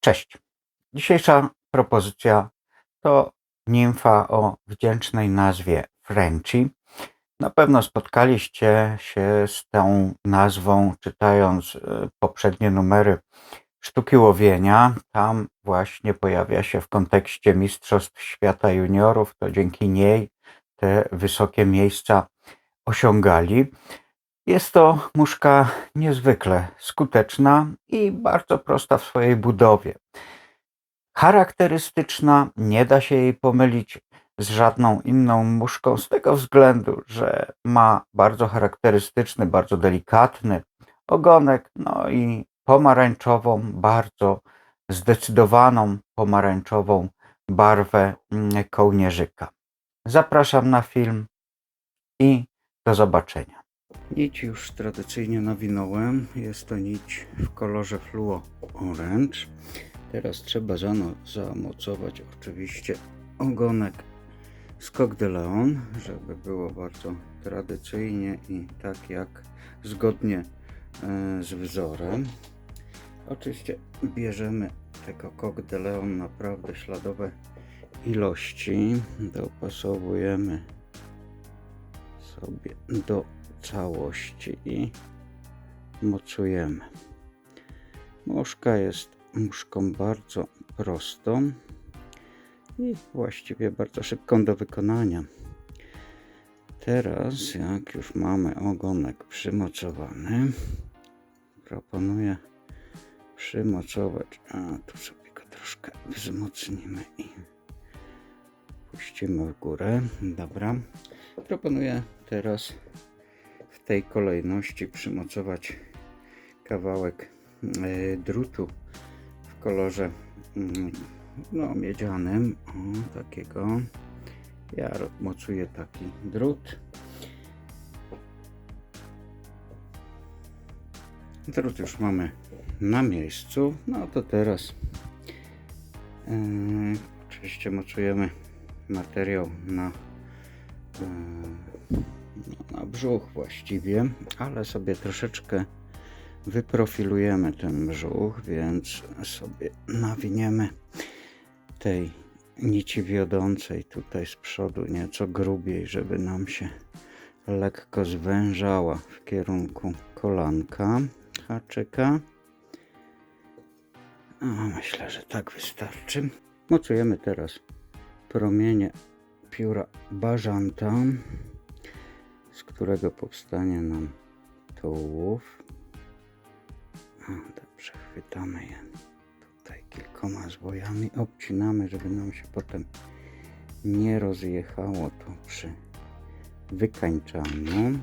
Cześć. Dzisiejsza propozycja to nimfa o wdzięcznej nazwie Frenchy. Na pewno spotkaliście się z tą nazwą, czytając e, poprzednie numery Sztuki Łowienia. Tam właśnie pojawia się w kontekście Mistrzostw Świata Juniorów. To dzięki niej te wysokie miejsca osiągali. Jest to muszka niezwykle skuteczna i bardzo prosta w swojej budowie. Charakterystyczna, nie da się jej pomylić z żadną inną muszką, z tego względu, że ma bardzo charakterystyczny, bardzo delikatny ogonek, no i pomarańczową, bardzo zdecydowaną pomarańczową barwę mm, kołnierzyka. Zapraszam na film i do zobaczenia. Nić już tradycyjnie nawinąłem. Jest to nić w kolorze fluo orange. Teraz trzeba zamocować oczywiście ogonek z Coq de Leon, żeby było bardzo tradycyjnie i tak jak zgodnie e, z wzorem. Oczywiście bierzemy tego Coq de Leon naprawdę śladowe ilości. Dopasowujemy sobie do całości i mocujemy. Muszka jest muszką bardzo prostą i właściwie bardzo szybką do wykonania. Teraz, jak już mamy ogonek przymocowany, proponuję przymocować, a tu sobie go troszkę wzmocnimy i puścimy w górę. Dobra. Proponuję teraz tej kolejności przymocować kawałek e, drutu w kolorze mm, no, miedzianym. O, takiego. Ja mocuję taki drut. Drut już mamy na miejscu. No to teraz e, oczywiście mocujemy materiał na no, na brzuch właściwie, ale sobie troszeczkę wyprofilujemy ten brzuch, więc sobie nawiniemy tej nici wiodącej tutaj z przodu nieco grubiej, żeby nam się lekko zwężała w kierunku kolanka haczyka. O, myślę, że tak wystarczy. Mocujemy teraz promienie pióra bażanta, z którego powstanie nam tułów. A, dobrze, chwytamy je tutaj kilkoma zwojami, obcinamy, żeby nam się potem nie rozjechało to przy wykańczaniu.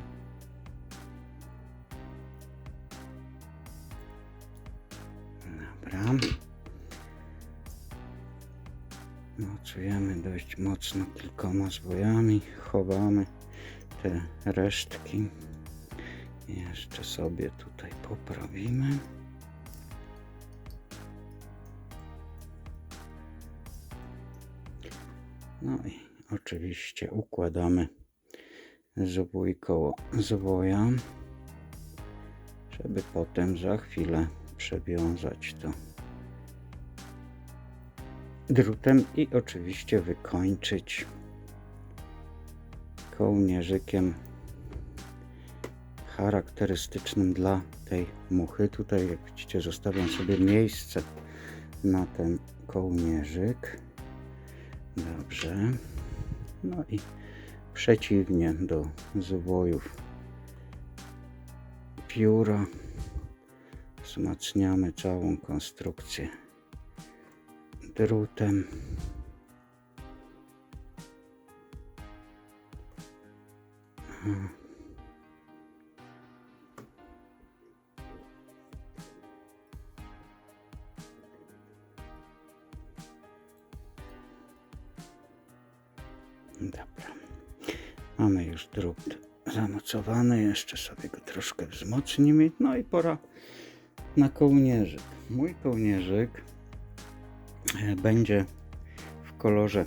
Dobra. Mocujemy dość mocno kilkoma zwojami, chowamy te resztki. Jeszcze sobie tutaj poprawimy. No i oczywiście układamy zwój koło zwoja, żeby potem za chwilę przewiązać to drutem i oczywiście wykończyć kołnierzykiem charakterystycznym dla tej muchy. Tutaj jak widzicie zostawiam sobie miejsce na ten kołnierzyk. Dobrze. No i przeciwnie do zwojów pióra wzmacniamy całą konstrukcję drutem. Dobra. Mamy już drut zamocowany. Jeszcze sobie go troszkę wzmocnimy. No i pora na kołnierzyk. Mój kołnierzyk E, będzie w kolorze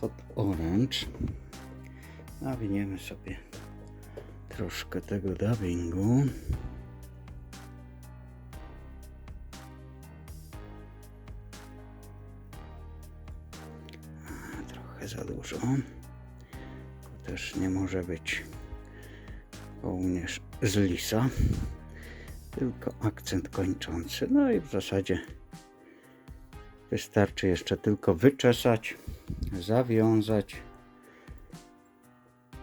hot orange. Nawiniemy sobie troszkę tego dubbingu. Trochę za dużo. To też nie może być kołnierz z lisa, tylko akcent kończący. No i w zasadzie wystarczy jeszcze tylko wyczesać, zawiązać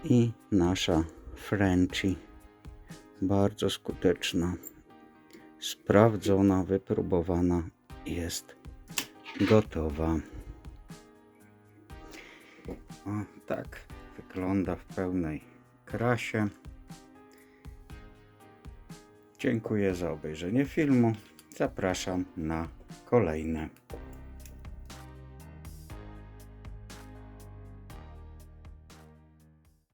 i nasza Frenchy bardzo skuteczna, sprawdzona, wypróbowana jest gotowa. O, tak wygląda w pełnej krasie. Dziękuję za obejrzenie filmu. Zapraszam na kolejne.